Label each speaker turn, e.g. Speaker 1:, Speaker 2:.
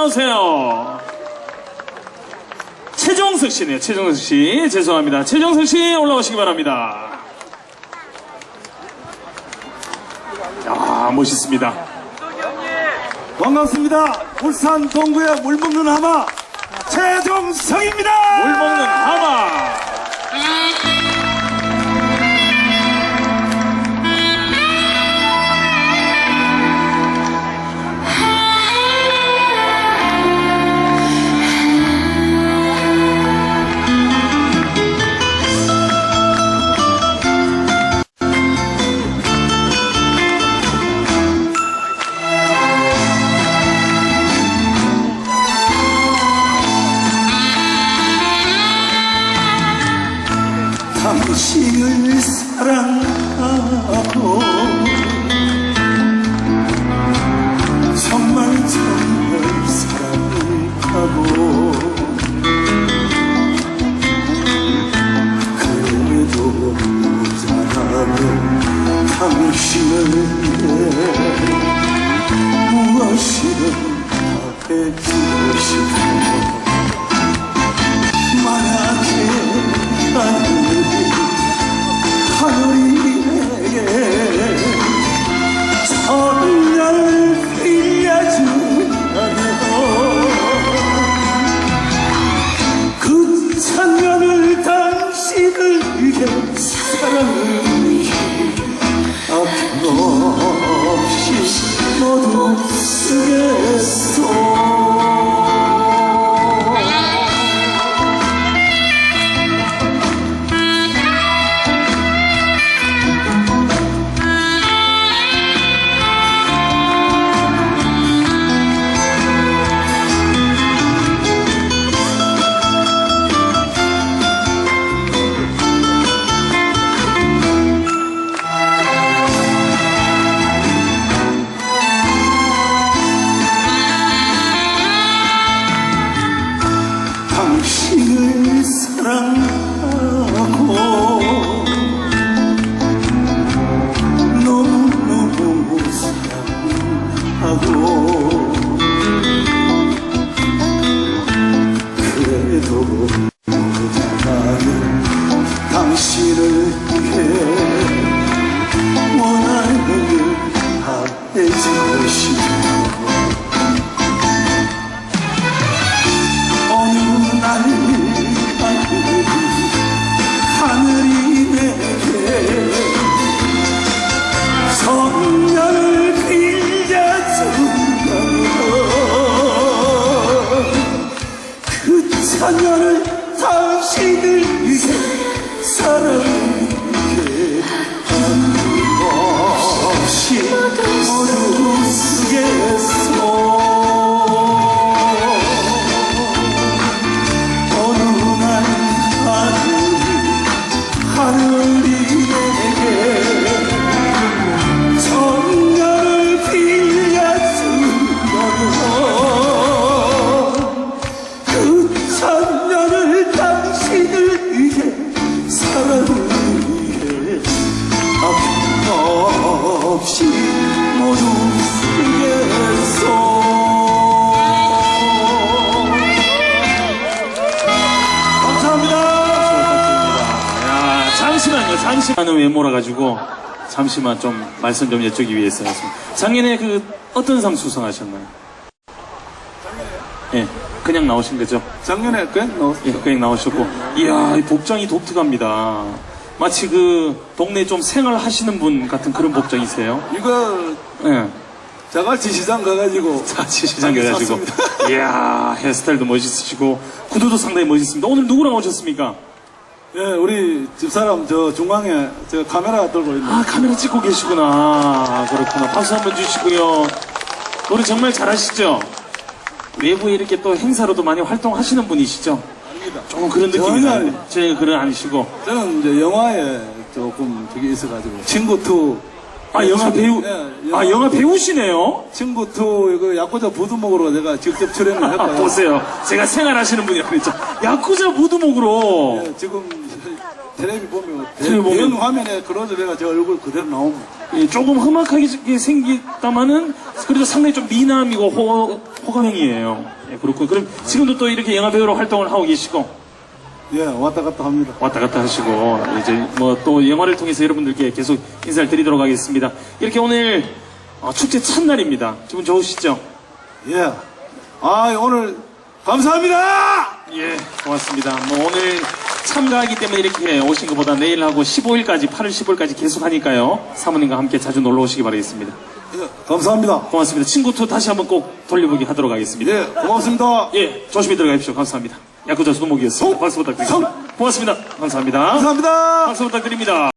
Speaker 1: 나오세요. 최정석 씨네요. 최정석 씨. 죄송합니다. 최정석 씨 올라오시기 바랍니다. 야, 멋있습니다.
Speaker 2: 반갑습니다. 울산 동구의 물 먹는 하마 최종성입니다.
Speaker 1: 물 먹는 하마.
Speaker 2: 해주 사랑하고 너무너무 사랑하고 하늘
Speaker 1: 잠시만요. 잠시만은 왜 몰아가지고 잠시만 좀 말씀 좀 여쭈기 위해서 작년에 그 어떤 상 수상하셨나요? 예, 그냥 나오신 거죠?
Speaker 2: 작년에 그냥 넣었어.
Speaker 1: 예, 그냥 나오셨고 이야, 이 복장이 독특합니다. 마치 그 동네 좀 생활하시는 분 같은 그런 복장이세요.
Speaker 2: 이거
Speaker 1: 예.
Speaker 2: 자갈치 시장 가가지고
Speaker 1: 자치 시장 가가지고
Speaker 2: 샀습니다.
Speaker 1: 이야 헤어스타일도 멋있으시고 구두도 상당히 멋있습니다. 오늘 누구랑 오셨습니까?
Speaker 2: 예, 우리 집사람 저 중앙에 저 카메라 들고 있는
Speaker 1: 아 카메라 찍고 계시구나. 아, 그렇구나. 박수 한번 주시고요. 노래 정말 잘하시죠? 외부에 이렇게 또 행사로도 많이 활동하시는 분이시죠?
Speaker 2: 아닙니다.
Speaker 1: 조금 그런 느낌이
Speaker 2: 전혀
Speaker 1: 나는데 저희가 그런 아니시고.
Speaker 2: 저는 이제 영화에 조금 저기 있어가지고 친구 투
Speaker 1: 아 영화 배우
Speaker 2: 예,
Speaker 1: 아 영화 배우시네요?
Speaker 2: 친구 투 이거 야구자 부두목으로 제가 직접 출연을
Speaker 1: 아,
Speaker 2: 했고요.
Speaker 1: 보세요. 제가 생활하시는 분이라 그랬죠. 야쿠자 무드목으로.
Speaker 2: 예, 지금 텔레비 보면
Speaker 1: 텔레비 보면-
Speaker 2: 대형 화면에 클로즈해가 제 얼굴 그대로 나옵니다.
Speaker 1: 예, 조금 험악하게 생겼다마는 그래도 상당히 좀 미남이고 호, 호감형이에요. 예, 그렇고. 그럼 지금도 또 이렇게 영화 배우로 활동을 하고 계시고
Speaker 2: 예, 왔다 갔다 합니다.
Speaker 1: 왔다 갔다 하시고 이제 뭐 또 영화를 통해서 여러분들께 계속 인사를 드리도록 하겠습니다. 이렇게 오늘 어, 축제 첫날입니다. 기분 좋으시죠?
Speaker 2: 예. 아, 오늘 감사합니다!
Speaker 1: 예, 고맙습니다. 뭐 오늘 참가하기 때문에 이렇게 오신 것보다 내일 하고 15일까지, 8월 15일까지 계속 하니까요. 사모님과 함께 자주 놀러 오시기 바라겠습니다.
Speaker 2: 예, 감사합니다.
Speaker 1: 고맙습니다. 친구 투 다시 한번 꼭 돌려보기 하도록 하겠습니다.
Speaker 2: 예, 고맙습니다.
Speaker 1: 예, 조심히 들어가십시오. 감사합니다. 야구자 수목이었습니다. 박수 부탁드립니다. 고맙습니다. 감사합니다.
Speaker 2: 감사합니다.
Speaker 1: 박수 부탁드립니다.